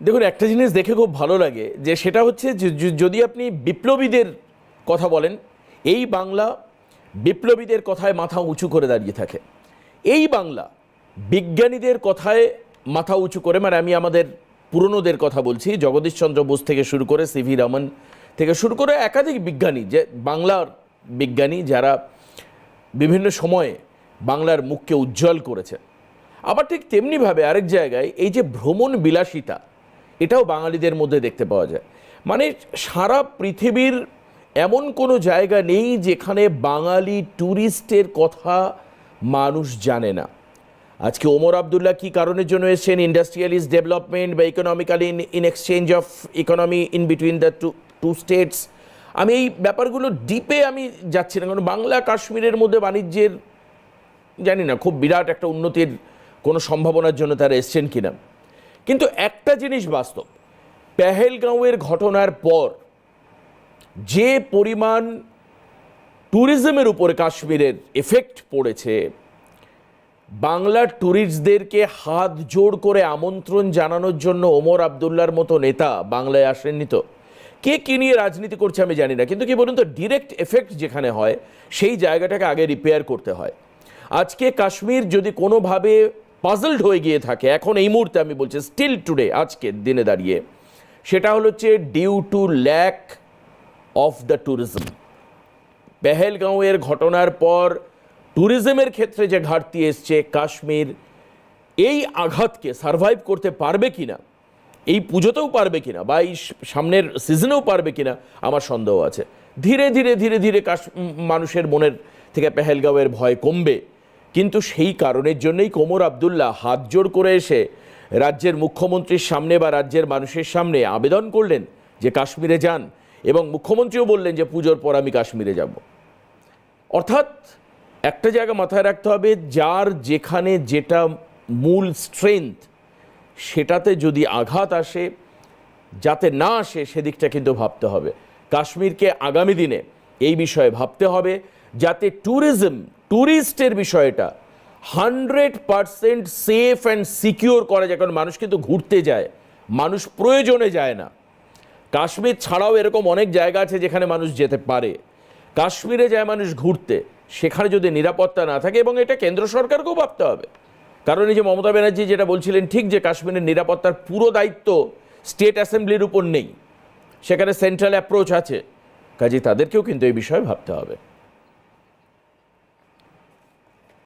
দেখুন, একটা জিনিস দেখে খুব ভালো লাগে যে সেটা হচ্ছে যদি আপনি বিপ্লবীদের কথা বলেন, এই বাংলা বিপ্লবীদের কথায় মাথা উঁচু করে দাঁড়িয়ে থাকে। এই বাংলা বিজ্ঞানীদের কথায় মাথা উঁচু করে মানে আমি আমাদের পুরনোদের কথা বলছি, জগদীশচন্দ্র বোস থেকে শুরু করে সিভি রমন থেকে শুরু করে একাধিক বিজ্ঞানী, যে বাংলার বিজ্ঞানী যারা বিভিন্ন সময়ে বাংলার মুখকে উজ্জ্বল করেছে। আবার ঠিক তেমনিভাবে আরেক জায়গায় এই যে ভ্রমণ বিলাসিতা এটাও বাঙালিদের মধ্যে দেখতে পাওয়া যায়। মানে সারা পৃথিবীর এমন কোনো জায়গা নেই যেখানে বাঙালি ট্যুরিস্টের কথা মানুষ জানে না। আজকে ওমর আবদুল্লাহ কি কারণের জন্য এসেছেন? ইন্ডাস্ট্রিয়ালিস্ট ডেভেলপমেন্ট বা economically in in exchange of economy in between the two two states আমি এই ব্যাপারগুলো ডিপে আমি যাচ্ছি না, কারণ বাংলা, কাশ্মীরের মধ্যে বাণিজ্যের জানি না, খুব বিরাট একটা উন্নতির কোনো সম্ভাবনার জন্য তারা এসছেন কিনা। কিন্তু একটা জিনিস বাস্তব। পেহেলগাঁওয়ের ঘটনার পর যে পরিমাণ ট্যুরিজমের উপরে কাশ্মীরের এফেক্ট পড়েছে, বাংলার ট্যুরিস্টদেরকে হাত জোড় করে আমন্ত্রণ জানানোর জন্য ওমর আবদুল্লার মতো নেতা বাংলায় আসেননি তো? কে কি নিয়ে রাজনীতি করছে আমি জানি না, কিন্তু কি বলুন তো ডিরেক্ট এফেক্ট যেখানে হয়, সেই জায়গাটাকে আগে রিপেয়ার করতে হয়। আজকে কাশ্মীর যদি কোনোভাবে পাজলড হয়ে গিয়ে থাকে। এখন এই মুহূর্তে আমি বলছি স্টিল টুডে আজকে দিনে দাঁড়িয়ে, সেটা হলো হচ্ছে due to lack of the tourism পেহেলগাঁওয়ের ঘটনার পর ট্যুরিজমের ক্ষেত্রে যে ঘাটতি এসছে, কাশ্মীর, এই আঘাতকে সারভাইভ করতে পারবে কিনা, এই পুজোতেও পারবে কিনা, বা এই সামনের সিজনেও পারবে কিনা, আমার সন্দেহ আছে। ধীরে ধীরে ধীরে ধীরে কাশ মানুষের মনের থেকে পেহেলগাঁওয়ের ভয় কমবে। কিন্তু সেই কারণের জন্যই কোমর আবদুল্লাহ হাত জোড় করে এসে রাজ্যের মুখ্যমন্ত্রীর সামনে বা রাজ্যের মানুষের সামনে আবেদন করলেন যে কাশ্মীরে যান এবং মুখ্যমন্ত্রীও বললেন যে পুজোর পর আমি কাশ্মীরে যাব। অর্থাৎ একটা জায়গা মাথায় রাখতে হবে, যার যেখানে যেটা মূল স্ট্রেংথ সেটাতে যদি আঘাত আসে, যাতে না আসে, সেদিকটা কিন্তু ভাবতে হবে। কাশ্মীরকে আগামী দিনে এই বিষয়ে ভাবতে হবে। যাতে ট্যুরিজম ট্যুরিস্টের বিষয়টা hundred percent safe and secure করা যায়। কারণ মানুষ কিন্তু ঘুরতে যায়, মানুষ প্রয়োজনে যায় না। কাশ্মীর ছাড়াও এরকম অনেক জায়গা আছে যেখানে মানুষ যেতে পারে। কাশ্মীরে যায় মানুষ ঘুরতে, সেখানে যদি নিরাপত্তা না থাকে এবং এটা কেন্দ্র সরকারকেও ভাবতে হবে। কারণ এই যে মমতা ব্যানার্জি যেটা বলছিলেন ঠিক যে কাশ্মীরের নিরাপত্তার পুরো দায়িত্ব স্টেট অ্যাসেম্বলির উপর নেই। সেখানে সেন্ট্রাল অ্যাপ্রোচ আছে। কাজে তাদেরকেও কিন্তু এই বিষয়ে ভাবতে হবে।